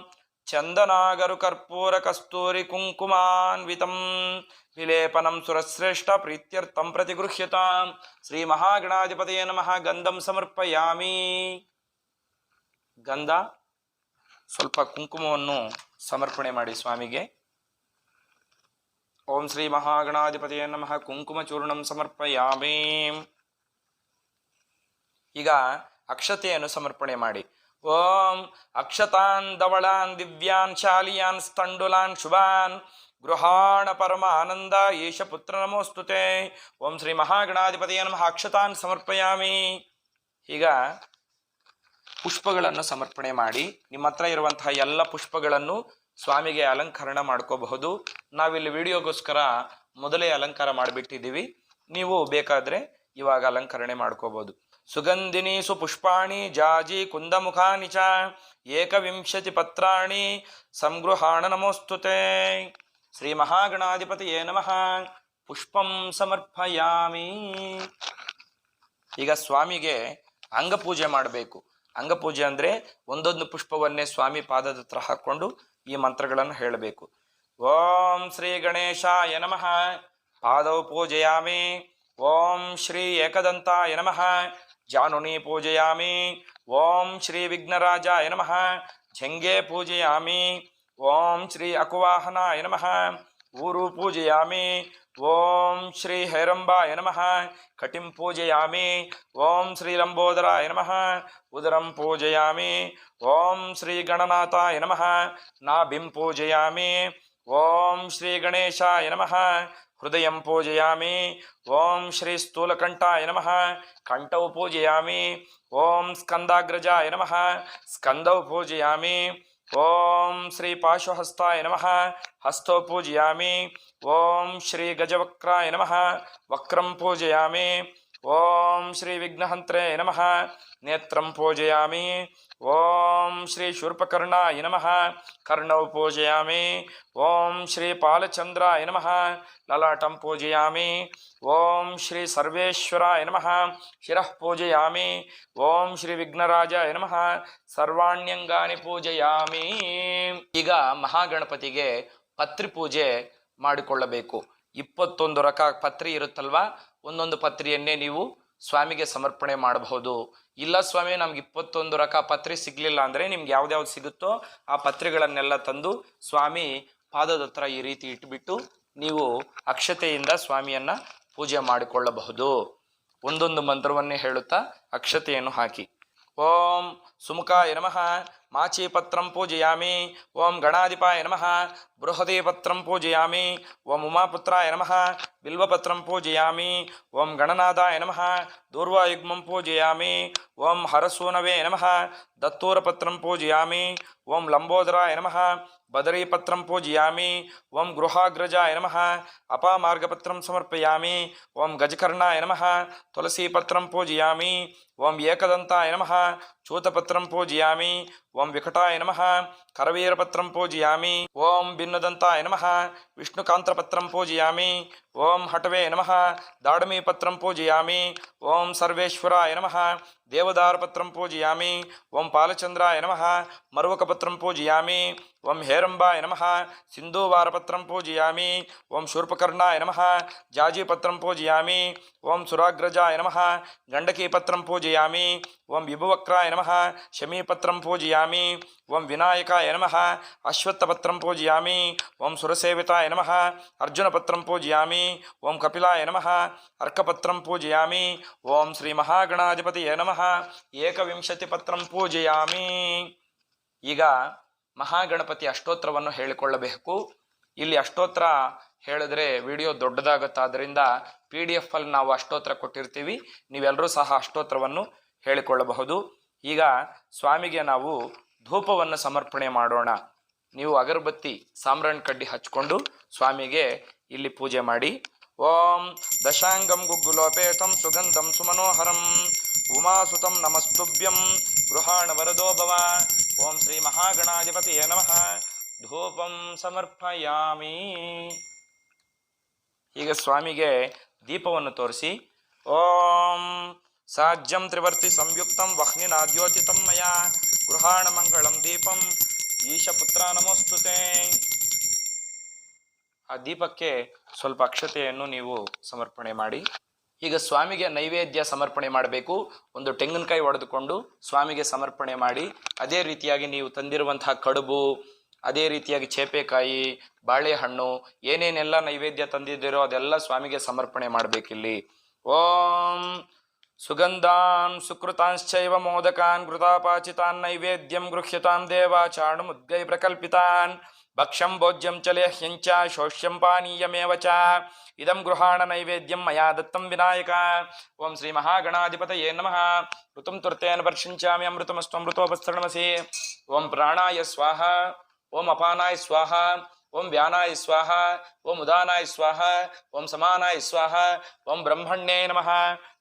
ಚಂದನಾಗರು ಕರ್ಪೂರ ಕಸ್ತೂರಿ ಕುಂಕುಮಾನ್ವಿತಂ ವಿಲೇಪನಂ ಸುರಶ್ರೇಷ್ಠ ಪ್ರೀತ್ಯರ್ಥಂ ಪ್ರತಿಗೃಹ್ಯತಾಂ ಶ್ರೀ ಮಹಾಗಣಾಧಿಪತಿಯೇ ನಮಃ ಗಂಧಂ ಸಮರ್ಪಯಾಮಿ ಗಂಧ ಸ್ವಲ್ಪ ಕುಂಕುಮವನ್ನು ಸಮರ್ಪಣೆ ಮಾಡಿ ಸ್ವಾಮಿಗೆ. ಓಂ ಶ್ರೀ ಮಹಾಗಣಾಧಿಪತಿಯೇ ನಮಃ ಕುಂಕುಮ ಚೂರ್ಣಂ ಸಮರ್ಪಯಾಮಿ. ಈಗ ಅಕ್ಷತೆಯನ್ನು ಸಮರ್ಪಣೆ ಮಾಡಿ. ಓಂ ಅಕ್ಷತಾನ್ ದವಳಾನ್ ದಿವ್ಯಾನ್ ಶಾಲಿಯಾನ್ ಸ್ತಂಡುಲಾನ್ ಶುಭಾನ್ ಗೃಹಾಣ ಪರಮ ಆನಂದ ಏಷ ಪುತ್ರ ನಮೋಸ್ತುತೆ ಓಂ ಶ್ರೀ ಮಹಾಗಣಾಧಿಪತಿಯ ನಮಃ ಅಕ್ಷತಾನ್ ಸಮರ್ಪಯಾಮಿ ಈಗ ಪುಷ್ಪಗಳನ್ನು ಸಮರ್ಪಣೆ ಮಾಡಿ ನಿಮ್ಮ ಹತ್ರ ಇರುವಂತಹ ಎಲ್ಲ ಪುಷ್ಪಗಳನ್ನು ಸ್ವಾಮಿಗೆ ಅಲಂಕರಣ ಮಾಡ್ಕೋಬಹುದು. ನಾವಿಲ್ಲಿ ವಿಡಿಯೋಗೋಸ್ಕರ ಮೊದಲೇ ಅಲಂಕಾರ ಮಾಡಿಬಿಟ್ಟಿದ್ದೀವಿ. ನೀವು ಬೇಕಾದರೆ ಇವಾಗ ಅಲಂಕರಣೆ ಮಾಡ್ಕೋಬಹುದು. ಸುಗಂಧಿನಿ ಸುಪುಷ್ಪಾಣಿ ಜಾಜಿ ಕುಂದಮುಖಾನಿ ಚ ಏಕವಿಂಶತಿ ಪತ್ರಾಣಿ ಸಂಗೃಹಾಣ ನಮೋಸ್ತುತೆ ಶ್ರೀ ಮಹಾಗಣಾಧಿಪತಿಯೇ ನಮಃ ಪುಷ್ಪಂ ಸಮರ್ಪಯಾಮಿ ಈಗ ಸ್ವಾಮಿಗೆ ಅಂಗಪೂಜೆ ಮಾಡಬೇಕು. ಅಂಗಪೂಜೆ ಅಂದ್ರೆ ಒಂದೊಂದು ಪುಷ್ಪವನ್ನೇ ಸ್ವಾಮಿ ಪಾದದ ಹತ್ರ ಹಾಕೊಂಡು ಈ ಮಂತ್ರಗಳನ್ನು ಹೇಳಬೇಕು. ಓಂ ಶ್ರೀ ಗಣೇಶಾಯ ನಮಃ. ಪಾದೌ ಪೂಜಯಾಮಿ. ಓಂ ಶ್ರೀ ಏಕದಂತಾಯ ನಮಃ. ಜಾನುನಿ ಪೂಜಯಾಮಿ ಓಂ ಶ್ರೀ ವಿಘ್ನರಾಜಾಯ ನಮಃ ಝಂಗೆ ಪೂಜಯಾಮಿ ಓಂ ಶ್ರೀ ಅಕುವಾಹನಾಯ ನಮಃ ಊರು ಪೂಜಯಾಮಿ ಓಂ ಶ್ರೀ ಹೈರಂಬಾಯ ನಮಃ ಕಟಿಂ ಪೂಜಯಾಮಿ ಓಂ ಶ್ರೀ ಲಂಬೋದರಾಯ ನಮಃ ಉದರಂ ಪೂಜಯಾಮಿ ಓಂ ಶ್ರೀ ಗಣನಾಥಾಯ ನಮಃ ನಾಭಿಂ ಪೂಜಯಾಮಿ ಓಂ ಶ್ರೀ ಗಣೇಶಾಯ ನಮಃ ಹೃದಯಂ ಪೂಜಯಾಮಿ ಓಂ ಶ್ರೀ ಸ್ಥೂಲಕಂಠಾಯ ನಮಃ ಕಂಠೌ ಪೂಜಯಾಮಿ ಓಂ ಸ್ಕಂದಾಗ್ರಜಾಯ ನಮಃ ಸ್ಕಂದೌ ಪೂಜಯಾಮಿ ಓಂ ಶ್ರೀ ಪಾರ್ಶ್ವಹಸ್ತಾಯ ನಮಃ ಹಸ್ತೋ ಪೂಜಯಾಮಿ ಓಂ ಶ್ರೀ ಗಜವಕ್ರಾಯ ನಮಃ ವಕ್ರಂ ಪೂಜಯಾಮಿ ಓಂ ಶ್ರೀ ವಿಘ್ನಹಂತ್ರೇ ನಮಃ. ನೇತ್ರಂ ಪೂಜಯಾಮಿ. ಓಂ ಶ್ರೀ ಶೂರ್ಪಕರ್ಣಾಯ ನಮಃ. ಕರ್ಣೌ ಪೂಜಯಾಮಿ. ಓಂ ಶ್ರೀ ಪಾಲಚಂದ್ರಾಯ ನಮಃ. ಲಲಾಟಂ ಪೂಜಯಾಮಿ. ಓಂ ಶ್ರೀ ಸರ್ವೇಶ್ವರಾಯ ನಮಃ. ಶಿರಃ ಪೂಜಯಾಮಿ. ಓಂ ಶ್ರೀ ವಿಘ್ನರಾಜಾಯ ನಮಃ. ಸರ್ವಾಣ್ಯಂಗಾನಿ ಪೂಜಯಾಮಿ. ಈಗ ಮಹಾಗಣಪತಿಗೆ ಪತ್ರಿಪೂಜೆ ಮಾಡಿಕೊಳ್ಳಬೇಕು. ಇಪ್ಪತ್ತೊಂದು ರಕ ಪತ್ರಿ ಇರುತ್ತಲ್ವಾ? ಒಂದೊಂದು ಪತ್ರಿಯನ್ನೇ ನೀವು ಸ್ವಾಮಿಗೆ ಸಮರ್ಪಣೆ ಮಾಡಬಹುದು. ಇಲ್ಲ ಸ್ವಾಮಿ, ನಮ್ಗೆ ಇಪ್ಪತ್ತೊಂದು ರಕ ಪತ್ರಿ ಸಿಗ್ಲಿಲ್ಲ ಅಂದ್ರೆ ನಿಮ್ಗೆ ಯಾವ್ದ್ಯಾವ್ದು ಸಿಗುತ್ತೋ ಆ ಪತ್ರಿಗಳನ್ನೆಲ್ಲ ತಂದು ಸ್ವಾಮಿ ಪಾದದ ಈ ರೀತಿ ಇಟ್ಬಿಟ್ಟು ನೀವು ಅಕ್ಷತೆಯಿಂದ ಸ್ವಾಮಿಯನ್ನ ಪೂಜೆ ಮಾಡಿಕೊಳ್ಳಬಹುದು. ಒಂದೊಂದು ಮಂತ್ರವನ್ನೇ ಹೇಳುತ್ತಾ ಅಕ್ಷತೆಯನ್ನು ಹಾಕಿ. ಓಂ ಸುಮುಖಾಯ ನಮಃ ಮಾಚೀಪತ್ರಂ ಪೂಜಯಾಮಿ ಓಂ ಗಣಾಧಿಪಾಯ ನಮಃ ಬೃಹದೀಪತ್ರಂ ಪೂಜಯಾಮಿ ಓಂ ಉಮಾಪುತ್ರಾಯ ನಮಃ ಬಿಲ್ವಪತ್ರಂ ಪೂಜಯಾಮಿ ಓಂ ಗಣನಾದಾಯ ನಮಃ ದೂರ್ವಾಯುಗ್ಮಂ ಪೂಜಯಾಮಿ ಓಂ ಹರಸೂನವೇ ನಮಃ ದತ್ತೂರಪತ್ರಂ ಪೂಜಯಾಮಿ ಓಂ ಲಂಬೋದರಾಯ ನಮಃ ಬದರೀಪತ್ರಂ ಪೂಜಯಾಮಿ ಓಂ ಗೃಹಾಗ್ರಜಾಯ ನಮಃ ಅಪಾಮಾರ್ಗಪತ್ರಂ ಸಮರ್ಪಯಾಮಿ ಓಂ ಗಜಕರ್ಣಾಯ ನಮಃ ತುಳಸೀಪತ್ರಂ ಪೂಜಯಾಮಿ ಓಂ ಏಕದಂತಾಯ ನಮಃ ಚೂತಪತ್ರಂ ಪೂಜಯಾಮಿ ಓಂ ವಿಕಟಾಯ ನಮಃ ಕರವೀರಪತ್ರಂ ಪೂಜಯಾಮಿ ಓಂ ಭಿನ್ನದಂತಾಯ ನಮಃ ವಿಷ್ಣುಕಾಂತಪತ್ರಂ ಪೂಜಯಾಮಿ ಓಂ ಹಟವೇ ನಮಃ ದಾಡಮೀಪತ್ರಂ ಪೂಜಯಾಮಿ ಓಂ ಸರ್ವೇಶ್ವರಾಯ ನಮಃ ದೇವದಾರಪತ್ರಂ ಪೂಜಯಾಮಿ ಓಂ ಪಾಲಚಂದ್ರಾಯ ನಮಃ ಮರುವಕಪತ್ರಂ ಪೂಜಯಾಮಿ ಓಂ ಹೇರಂಬಾಯ ನಮಃ ಸಿಂಧೂವಾರಪತ್ರಂ ಪೂಜಯಾಮಿ ಓಂ ಶೂರ್ಪಕರ್ಣಾಯ ನಮಃ ಜಾಜಿಪತ್ರಂ ಪೂಜಯಾಮಿ ಓಂ ಸುರಾಗ್ರಜಾಯ ನಮಃ ಗಂಡಕೀಪತ್ರಂ ಪೂಜೆಯಾಮಿ ಓಂ ವಿಭುವಕ್ರಾಯ ನಮಃ ಶಮೀಪತ್ರಂ ಪೂಜೆಯಾಮಿ ಓಂ ವಿನಾಯಕಾಯ ನಮಃ ಅಶ್ವತ್ಥಪತ್ರಂ ಪೂಜೆಯಾಮಿ ಓಂ ಸುರಸೇವಿತಾಯ ನಮಃ ಅರ್ಜುನಪತ್ರಂ ಪೂಜೆಯಾಮಿ ಓಂ ಕಪಿಲಾಯ ನಮಃ ಅರ್ಕಪತ್ರಂ ಪೂಜೆಯಾಮಿ ಓಂ ಶ್ರೀ ಮಹಾಗಣಾಧಿಪತಿಯೇ ನಮಃ ಏಕವಿಂಶತಿ ಪತ್ರಂ ಪೂಜೆಯಾಮಿ ಈಗ ಮಹಾಗಣಪತಿ ಅಷ್ಟೋತ್ರವನ್ನು ಹೇಳಿಕೊಳ್ಳಬೇಕು. ಇಲ್ಲಿ ಅಷ್ಟೋತ್ರ ಹೇಳಿದ್ರೆ ವಿಡಿಯೋ ದೊಡ್ಡದಾಗುತ್ತಾದ್ರಿಂದ ಪಿ ಡಿ ಎಫ್ ಅಲ್ಲಿ ನಾವು ಅಷ್ಟೋತ್ರ ಕೊಟ್ಟಿರ್ತೀವಿ. ನೀವೆಲ್ಲರೂ ಸಹ ಅಷ್ಟೋತ್ರವನ್ನು ಹೇಳಿಕೊಳ್ಳಬಹುದು. ಈಗ ಸ್ವಾಮಿಗೆ ನಾವು ಧೂಪವನ್ನು ಸಮರ್ಪಣೆ ಮಾಡೋಣ. ನೀವು ಅಗರಬತ್ತಿ ಸಾಮ್ರಾಣ್ ಕಡ್ಡಿ ಹಚ್ಕೊಂಡು ಸ್ವಾಮಿಗೆ ಇಲ್ಲಿ ಪೂಜೆ ಮಾಡಿ. ಓಂ ದಶಾಂಗಂ ಗುಗ್ಗುಲೋಪೇತಂ ಸುಗಂಧಂ ಸುಮನೋಹರಂ ಉಮಾಸುತಂ ನಮಸ್ತುಭ್ಯಂ ಗೃಹಾಣ ವರದೋ ಭವ. ಓಂ ಶ್ರೀ ಮಹಾಗಣಾಧಿಪತಿಯೇ ನಮಃ. ಧೂಪಂ ಸಮರ್ಪಯಾಮಿ. ಈಗ ಸ್ವಾಮಿಗೆ ದೀಪವನ್ನು ತೋರಿಸಿ, ಓಂ ಸಾಜ್ಯಂ ತ್ರಿವರ್ತಿ ಸಂಯುಕ್ತಂ ವಹ್ನಿನಾದ್ಯೋತಿತಂ ಮಯ ಗೃಹಾಣ ಮಂಗಳಂ ದೀಪಂ ಈಶಪುತ್ರ ನಮೋಸ್ತುತೆ. ಆ ದೀಪಕ್ಕೆ ಸ್ವಲ್ಪ ಅಕ್ಷತೆಯನ್ನು ನೀವು ಸಮರ್ಪಣೆ ಮಾಡಿ. ಈಗ ಸ್ವಾಮಿಗೆ ನೈವೇದ್ಯ ಸಮರ್ಪಣೆ ಮಾಡಬೇಕು. ಒಂದು ತೆಂಗಿನಕಾಯಿ ಒಡೆದುಕೊಂಡು ಸ್ವಾಮಿಗೆ ಸಮರ್ಪಣೆ ಮಾಡಿ. ಅದೇ ರೀತಿಯಾಗಿ ನೀವು ತಂದಿರುವಂತಹ ಕಡುಬು ಅದೇ ರೀತಿಯಾಗಿ ಚೇಪೆಕಾಯಿ, ಬಾಳೆಹಣ್ಣು, ಏನೇನೆಲ್ಲ ನೈವೇದ್ಯ ತಂದಿದ್ದೀರೋ ಅದೆಲ್ಲ ಸ್ವಾಮಿಗೆ ಸಮರ್ಪಣೆ ಮಾಡಬೇಕಿಲ್ಲಿ. ಓಂ ಸುಗಂಧಾನ್ ಸುಕೃತಾಂಶ್ಚೈವ ಮೋದಕಾನ್ ಕೃತಾಪಾಚಿತಾನ್ ನೈವೇದ್ಯಂ ಗೃಹ್ಯತಾನ್ ದೇವಾಚಾಣು ಮುದ್ಗೈ ಪ್ರಕಲ್ಪಿತಾನ್. ಭಕ್ಷ್ಯಂ ಭೋಜ್ಯಂ ಚ ಲೇಹ್ಯಂಚ ಶೋಷ್ಯಂ ಪಾನೀಯಮೇವ ಚ. ಇದಂ ಗೃಹಾಣ ನೈವೇದ್ಯಂ ಮಯಾ ದತ್ತಂ ವಿನಾಯಕ. ಓಂ ಶ್ರೀ ಮಹಾಗಣಾಧಿಪತಯೇ ನಮಃ. ಋತುಂ ತುರ್ತೇನ ವರ್ಷಿಂಚಾಮಿ ಅಮೃತಮಸ್ತು ಅಮೃತೋಪಸ್ತರಣಮಸಿ ಓಂ ಪ್ರಾಣಾಯ ಸ್ವಾಹ. ಓಂ ಅಪಾನಾಯ ಸ್ವಾಹ, ಓಂ ವ್ಯಾನಾಯ ಸ್ವಾಹ, ಓಂ ಉದಾನಾಯ ಸ್ವಾಹ, ಓಂ ಸಮಾನಾಯ ಸ್ವಾಹ, ಓಂ ಬ್ರಹ್ಮಣ್ಯೇ ನಮಃ.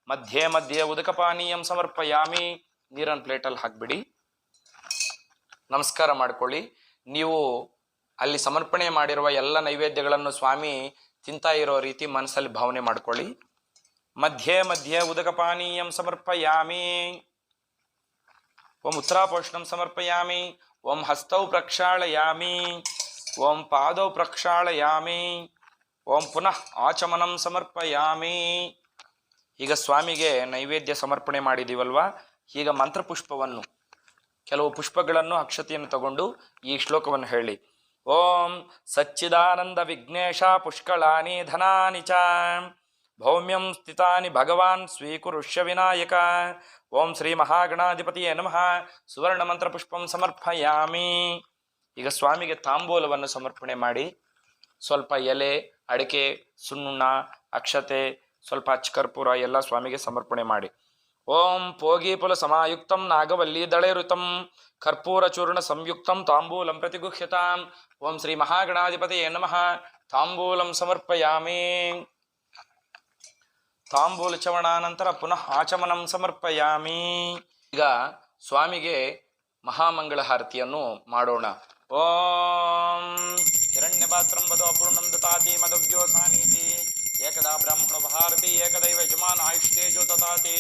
ಮಧ್ಯೆ ಮಧ್ಯೆ ಉದಕಪಾನೀಯಂ ಸಮರ್ಪಯಾಮಿ. ನೀರನ್ ಪ್ಲೇಟಲ್ಲಿ ಹಾಕ್ಬಿಡಿ. ನಮಸ್ಕಾರ ಮಾಡ್ಕೊಳ್ಳಿ. ನೀವು ಅಲ್ಲಿ ಸಮರ್ಪಣೆ ಮಾಡಿರುವ ಎಲ್ಲ ನೈವೇದ್ಯಗಳನ್ನು ಸ್ವಾಮಿ ತಿಂತಾ ಇರೋ ರೀತಿ ಮನಸ್ಸಲ್ಲಿ ಭಾವನೆ ಮಾಡ್ಕೊಳ್ಳಿ. ಮಧ್ಯೆ ಮಧ್ಯೆ ಉದಕಪಾನೀಯಂ ಸಮರ್ಪಯಾಮಿ. ಓಂ ಉತ್ತರಾಪೋಷಣಂ ಸಮರ್ಪಯಾಮಿ. ಓಂ ಹಸ್ತೌ ಪ್ರಕ್ಷಾಳಯಾಮಿ, ಓಂ ಪಾದೌ ಪ್ರಕ್ಷಾಳಯಾಮಿ, ಓಂ ಪುನಃ ಆಚಮನಂ ಸಮರ್ಪಯಾಮಿ. ಈಗ ಸ್ವಾಮಿಗೆ ನೈವೇದ್ಯ ಸಮರ್ಪಣೆ ಮಾಡಿದೀವಲ್ವಾ? ಈಗ ಮಂತ್ರಪುಷ್ಪವನ್ನು, ಕೆಲವು ಪುಷ್ಪಗಳನ್ನು, ಅಕ್ಷತೆಯನ್ನು ತಗೊಂಡು ಈ ಶ್ಲೋಕವನ್ನು ಹೇಳಿ. ಓಂ ಸಚ್ಚಿದಾನಂದ ವಿಘ್ನೇಶ ಪುಷ್ಕಳಾನಿ ಧನಾನಿ ಚ. ಭೌಮ್ಯಂ ಸ್ಥಿತಾನಿ ಭಗವಾನ್ ಸ್ವೀಕುರುಷ್ಯ ವಿನಾಯಕ ಓಂ ಶ್ರೀ ಮಹಾಗಣಾಧಿಪತಿಯೇ ನಮಃ ಸುವರ್ಣ ಮಂತ್ರ ಪುಷ್ಪಂ ಸಮರ್ಪಯಾಮಿ ಈಗ ಸ್ವಾಮಿಗೆ ತಾಂಬೂಲವನ್ನು ಸಮರ್ಪಣೆ ಮಾಡಿ, ಸ್ವಲ್ಪ ಎಲೆ, ಅಡಿಕೆ, ಸುಣ್ಣ, ಅಕ್ಷತೆ, ಸ್ವಲ್ಪ ಅಚ್ಚಕರ್ಪೂರ ಎಲ್ಲ ಸ್ವಾಮಿಗೆ ಸಮರ್ಪಣೆ ಮಾಡಿ. ಓಂ ಪೋಗೀಪುಲ ಸಮಾಯುಕ್ತಂ ನಾಗವಲ್ಲಿ ದಳೆರುತಂ, ಕರ್ಪೂರ ಚೂರ್ಣ ಸಂಯುಕ್ತಂ ತಾಂಬೂಲಂ ಪ್ರತಿಗುಹ್ಯತಾಂ. ಓಂ ಶ್ರೀ ಮಹಾಗಣಾಧಿಪತಿಯೇ ನಮಃ. ತಾಂಬೂಲಂ ಸಮರ್ಪಯಾಮಿ. ತಾಂಬೂಲ ಚವಣಾನಂತರ ಪುನಃ ಆಚಮನಂ ಸಮರ್ಪಯಾಮಿ. ಈಗ ಸ್ವಾಮಿಗೆ ಮಹಾಮಂಗಳ ಹಾರತಿಯನ್ನು ಮಾಡೋಣ. ಓಂ ಹಿರಣ್ಯ ಪಾತ್ರಂ ವದ ಅಪೂರ್ಣಂ ದತಾತಿ ಮದವ್ಯೋ ಸಾನೀತಿ ಏಕದಾ ಬ್ರಾಹ್ಮಣ ಭಾರತಿ, ಏಕದೈವ ಯಜಮಾನ್ ಆಯುಷ್ತೇಜೋ ತತಾತಿ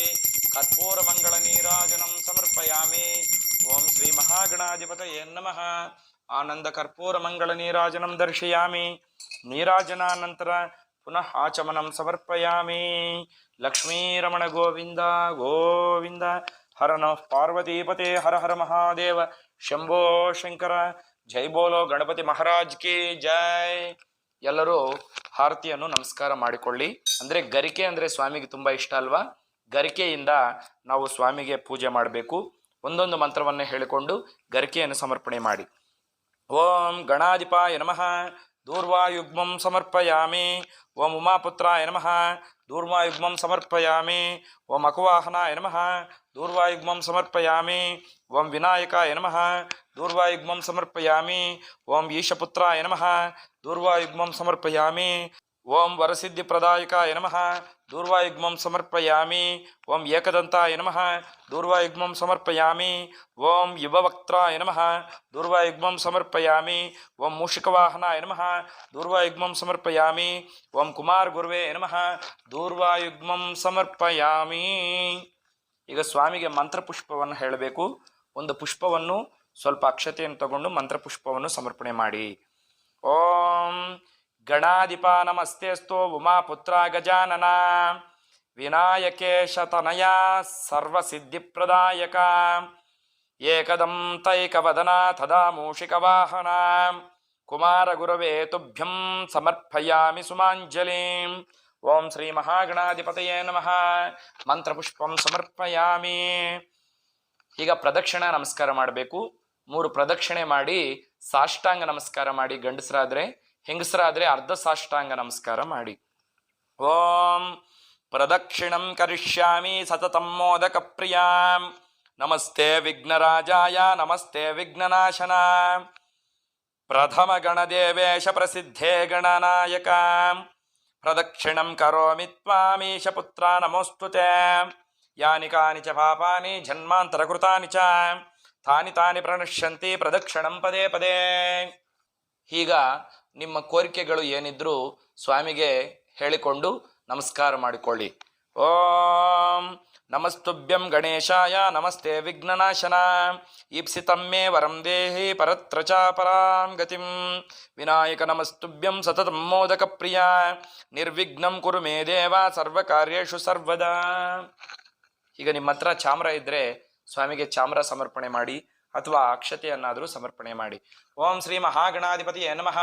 ಕರ್ಪೂರ ಮಂಗಳ ನೀರಾಜನಂ ಸಮರ್ಪಯಾಮಿ. ಓಂ ಶ್ರೀ ಮಹಾಗಣಾಧಿಪತಯೇ ನಮಃ. ಆನಂದ ಕರ್ಪೂರ ಮಂಗಳ ನೀರಾಜನಂ ದರ್ಶಯಾಮಿ. ನೀರಾಜನಾನಂತರ ಪುನಃ ಆಚಮನಂ ಸಮರ್ಪಯಾಮಿ. ಲಕ್ಷ್ಮೀರಮಣ ಗೋವಿಂದ ಗೋವಿಂದ. ಹರ ನಮಃ ಪಾರ್ವತೀಪತೆ, ಹರ ಹರ ಮಹಾದೇವ. ಶಂಭೋ ಶಂಕರ, ಜೈ ಬೋಲೋ ಗಣಪತಿ ಮಹಾರಾಜ್ ಕಿ ಜೈ. ಎಲ್ಲರೂ ಹಾರತಿಯನ್ನು ನಮಸ್ಕಾರ ಮಾಡಿಕೊಳ್ಳಿ. ಅಂದ್ರೆ ಗರಿಕೆ ಅಂದ್ರೆ ಸ್ವಾಮಿಗೆ ತುಂಬಾ ಇಷ್ಟ ಅಲ್ವಾ? ಗರಿಕೆಯಿಂದ ನಾವು ಸ್ವಾಮಿಗೆ ಪೂಜೆ ಮಾಡಬೇಕು. ಒಂದೊಂದು ಮಂತ್ರವನ್ನು ಹೇಳಿಕೊಂಡು ಗರಿಕೆಯನ್ನು ಸಮರ್ಪಣೆ ಮಾಡಿ. ಓಂ ಗಣಾಧಿಪಾಯ ನಮಃ. ದೂರ್ವಾಯುಗ್ಮಂ ಸಮರ್ಪಯಾಮಿ ಓಂ ಉಮಾಪುತ್ರಾಯ ನಮಃ ದೂರ್ವಾಯುಗ್ಮಂ ಸಮರ್ಪಯಾಮಿ ಓಂ ಅಕುವಾಹನಾಯ ನಮಃ ದೂರ್ವಾಯುಗ್ಮಂ ಸಮರ್ಪಯಾಮಿ ಓಂ ವಿನಾಯಕಾಯ ನಮಃ ದೂರ್ವಾಯುಗ್ಮಂ ಸಮರ್ಪಯಾಮಿ ಓಂ ಈಶಪುತ್ರಾಯ ನಮಃ ದೂರ್ವಾಯುಗ್ಮಂ ಸಮರ್ಪಯಾಮಿ ಓಂ ವರಸಿದ್ಧಿ ಪ್ರದಾಯಕ ನಮಃ. ದೂರ್ವಾಯುಗ್ಮಂ ಸಮರ್ಪಯಾಮಿ. ಓಂ ಏಕದಂತಾಯ ನಮಃ. ದೂರ್ವಾಯುಗ್ಮಂ ಸಮರ್ಪಯಾಮಿ. ಓಂ ಯುವವಕ್ತ್ರಾಯ ನಮಃ. ದೂರ್ವಾಯುಗ್ಮಂ ಸಮರ್ಪಯಾಮಿ. ಓಂ ಮೂಷಿಕವಾಹನಾಯ ನಮಃ. ದೂರ್ವಾಯುಗ್ಮಂ ಸಮರ್ಪಯಾಮಿ. ಓಂ ಕುಮಾರ್ ಗುರುವೇ ನಮಃ. ದೂರ್ವಾಯುಗ್ಮಂ ಸಮರ್ಪಯಾಮಿ. ಈಗ ಸ್ವಾಮಿಗೆ ಮಂತ್ರಪುಷ್ಪವನ್ನು ಹೇಳಬೇಕು. ಒಂದು ಪುಷ್ಪವನ್ನು ಸ್ವಲ್ಪ ಅಕ್ಷತೆಯನ್ನು ತಗೊಂಡು ಮಂತ್ರಪುಷ್ಪವನ್ನು ಸಮರ್ಪಣೆ ಮಾಡಿ. ಓಂ ಗಣಾಧಿಪ ನಮಸ್ತೆಸ್ತು ಉಮಾಪುತ್ರ ಗಜಾನನ ವಿನಾಯಕೇಶತನಯ ಸರ್ವಸಿದ್ಧಿಪ್ರದಾಯಕ. ಏಕದಂ ತೈಕವದನ ತದಾ ಮೂಷಿಕವಾಹನ ಕುಮಾರ ಗುರವೇ ತುಭ್ಯಂ ಸಮರ್ಪಯಾಮಿ ಸುಮಾಂಜಲಿಂ. ಓಂ ಶ್ರೀ ಮಹಾಗಣಾಧಿಪತಯೇ ನಮಃ. ಮಂತ್ರಪುಷ್ಪಂ ಸಮರ್ಪಯಾಮಿ. ಈಗ ಪ್ರದಕ್ಷಿಣ ನಮಸ್ಕಾರ ಮಾಡಬೇಕು. ಮೂರು ಪ್ರದಕ್ಷಿಣೆ ಮಾಡಿ ಸಾಷ್ಟಾಂಗ ನಮಸ್ಕಾರ ಮಾಡಿ ಗಂಡಸರಾದ್ರೆ ಹೆಂಗಸರಾದ್ರೆ ಅರ್ಧ ಸಾಷ್ಟಾಂಗ ನಮಸ್ಕಾರ ಮಾಡಿ. ಓಂ ಪ್ರದಕ್ಷಿಣಂ ಕರಿಷ್ಯಾಮಿ ಸತತಂ ಮೋದಕ ಪ್ರಿಯಾಂ. ನಮಸ್ತೆ ವಿಘ್ನರಾಜಾಯ, ನಮಸ್ತೆ ವಿಘ್ನನಾಶನ. ಪ್ರಥಮ ಗಣದೇವೇಶ ಪ್ರಸಿದ್ಧೇ ಗಣನಾಯಕ. ಪ್ರದಕ್ಷಿಣಂ ಕರೋಮಿ ತ್ವಾಮೀಶ ಪುತ್ರ ನಮೋಸ್ತುತೆ ಯಾನಿ ಕಾನಿ ಚ ಪಾಪಾನಿ ಜನ್ಮಾಂತರ ಕೃತಾನಿ ಚ. ತಾನಿ ತಾನಿ ಪ್ರಣಶ್ಯಂತಿ ಪ್ರದಕ್ಷಿಣಂ ಪದೇ ಪದೇ. ಈಗ ನಿಮ್ಮ ಕೋರಿಕೆಗಳು ಏನಿದ್ರೂ ಸ್ವಾಮಿಗೆ ಹೇಳಿಕೊಂಡು ನಮಸ್ಕಾರ ಮಾಡಿಕೊಳ್ಳಿ. ಓಂ ನಮಸ್ತುಭ್ಯಂ ಗಣೇಶಾಯ, ನಮಸ್ತೆ ವಿಘ್ನನಾಶನ, ಈಪ್ಸಿತಂ ಮೇ ವರಂ ದೇಹಿ ಪರತ್ರ ಪರಾಂ ಗತಿಂ. ವಿನಾಯಕ ನಮಸ್ತುಭ್ಯಂ ಸತತಂ ಮೋದಕ ಪ್ರಿಯ, ನಿರ್ವಿಘ್ನಂ ಕುರು ಮೇ ದೇವ ಸರ್ವಕಾರ್ಯೇಷು ಸರ್ವದಾ. ಈಗ ನಿಮ್ಮ ಹತ್ರ ಚಾಮ್ರ ಇದ್ರೆ ಸ್ವಾಮಿಗೆ ಚಾಮ್ರ ಸಮರ್ಪಣೆ ಮಾಡಿ ಅಥವಾ ಅಕ್ಷತೆಯನ್ನಾದರೂ ಸಮರ್ಪಣೆ ಮಾಡಿ. ಓಂ ಶ್ರೀ ಮಹಾಗಣಾಧಿಪತಿ ನಮಃ.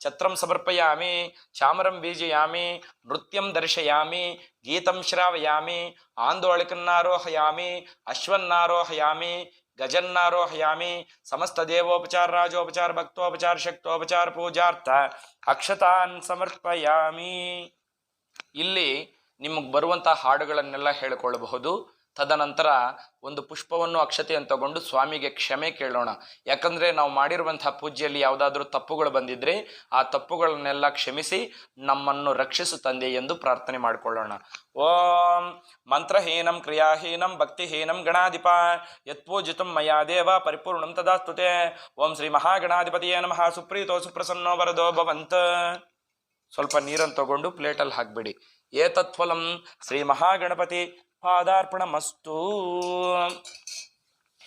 ಛತ್ರಂ ಸಮರ್ಪಯಾಮಿ, ಚಾಮರಂ ಬೀಜಯಾಮಿ, ನೃತ್ಯಂ ದರ್ಶಯಾಮಿ, ಗೀತಂ ಶ್ರಾವಯಾಮಿ ಆಂದೋಳಕನ್ನಾರೋಹಯಾಮಿ ಅಶ್ವನ್ನಾರೋಹಯಾಮಿ, ಗಜನ್ನಾರೋಹಯಾಮಿ, ಸಮಸ್ತ ದೇವೋಪಚಾರ, ರಾಜೋಪಚಾರ, ಭಕ್ತೋಪಚಾರ, ಶಕ್ತೋಪಚಾರ, ಪೂಜಾರ್ಥ ಅಕ್ಷತಾನ್ ಸಮರ್ಪಯಾಮಿ. ಇಲ್ಲಿ ನಿಮಗೆ ಬರುವಂತಹ ಹಾಡುಗಳನ್ನೆಲ್ಲ ಹೇಳಿಕೊಳ್ಳಬಹುದು ತದನಂತರ ಒಂದು ಪುಷ್ಪವನ್ನು ಅಕ್ಷತೆಯನ್ನು ತಗೊಂಡು ಸ್ವಾಮಿಗೆ ಕ್ಷಮೆ ಕೇಳೋಣ. ಯಾಕಂದರೆ ನಾವು ಮಾಡಿರುವಂತಹ ಪೂಜೆಯಲ್ಲಿ ಯಾವುದಾದ್ರೂ ತಪ್ಪುಗಳು ಬಂದಿದ್ರೆ ಆ ತಪ್ಪುಗಳನ್ನೆಲ್ಲ ಕ್ಷಮಿಸಿ ನಮ್ಮನ್ನು ರಕ್ಷಿಸು ತಂದೆ ಎಂದು ಪ್ರಾರ್ಥನೆ ಮಾಡಿಕೊಳ್ಳೋಣ. ಓಂ ಮಂತ್ರಹೀನಂ ಕ್ರಿಯಾಹೀನಂ ಭಕ್ತಿಹೀನಂ ಗಣಾಧಿಪ ಯತ್ಪೂಜಿತಂ ಮಯಾ ದೇವ ಪರಿಪೂರ್ಣಂ ತದಾಸ್ತುತೆ. ಓಂ ಶ್ರೀ ಮಹಾಗಣಾಧಿಪತಿಯೇ ನಮಃ. ಸುಪ್ರೀತೋ ಸುಪ್ರಸನ್ನೋ ವರದೋ ಭವಂತ. ಸ್ವಲ್ಪ ನೀರನ್ನು ತಗೊಂಡು ಪ್ಲೇಟಲ್ಲಿ ಹಾಕ್ಬಿಡಿ. ಏತತ್ಫಲಂ ಶ್ರೀ ಮಹಾಗಣಪತಿ ಪಾದಾರ್ಪಣ ಮಸ್ತು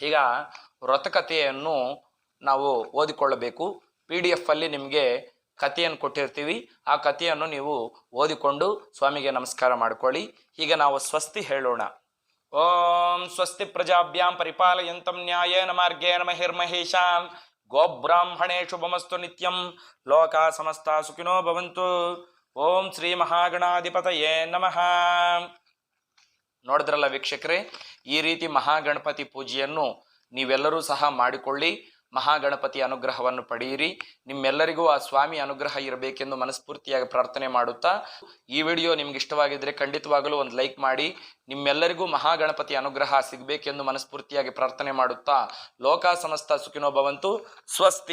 ಈಗ ವ್ರತಕಥೆಯನ್ನು ನಾವು ಓದಿಕೊಳ್ಳಬೇಕು. ಪಿ ಡಿ ಎಫ್ ಅಲ್ಲಿ ನಿಮಗೆ ಕಥೆಯನ್ನು ಕೊಟ್ಟಿರ್ತೀವಿ. ಆ ಕಥೆಯನ್ನು ನೀವು ಓದಿಕೊಂಡು ಸ್ವಾಮಿಗೆ ನಮಸ್ಕಾರ ಮಾಡಿಕೊಳ್ಳಿ. ಈಗ ನಾವು ಸ್ವಸ್ತಿ ಹೇಳೋಣ. ಓಂ ಸ್ವಸ್ತಿ ಪ್ರಜಾಭ್ಯಾಂ ಪರಿಪಾಲಯಂತಂ ನ್ಯಾಯೇನ ಮಾರ್ಗೇಣ ಮಹಿರ್ಮಹೇಶಾಂ. ಗೋಬ್ರಾಹ್ಮಣೇ ಶುಭಮಸ್ತು ನಿತ್ಯಂ. ಲೋಕ ಸಮಸ್ತ ಸುಖಿನೋ ಭವಂತು. ಓಂ ಶ್ರೀ ಮಹಾಗಣಾಧಿಪತಯೇ ನಮಃ. ನೋಡಿದ್ರಲ್ಲ ವೀಕ್ಷಕರೇ, ಈ ರೀತಿ ಮಹಾಗಣಪತಿ ಪೂಜೆಯನ್ನು ನೀವೆಲ್ಲರೂ ಸಹ ಮಾಡಿಕೊಳ್ಳಿ. ಮಹಾಗಣಪತಿ ಅನುಗ್ರಹವನ್ನು ಪಡೆಯಿರಿ. ನಿಮ್ಮೆಲ್ಲರಿಗೂ ಆ ಸ್ವಾಮಿ ಅನುಗ್ರಹ ಇರಬೇಕೆಂದು ಮನಸ್ಫೂರ್ತಿಯಾಗಿ ಪ್ರಾರ್ಥನೆ ಮಾಡುತ್ತಾ, ಈ ವಿಡಿಯೋ ನಿಮ್ಗೆ ಇಷ್ಟವಾಗಿದ್ದರೆ ಖಂಡಿತವಾಗಲೂ ಒಂದು ಲೈಕ್ ಮಾಡಿ, ನಿಮ್ಮೆಲ್ಲರಿಗೂ ಮಹಾಗಣಪತಿ ಅನುಗ್ರಹ ಸಿಗಬೇಕೆಂದು ಮನಸ್ಫೂರ್ತಿಯಾಗಿ ಪ್ರಾರ್ಥನೆ ಮಾಡುತ್ತಾ ಲೋಕ ಸಮಸ್ತ ಸುಖಿನೋ ಭವಂತು, ಸ್ವಸ್ತಿ.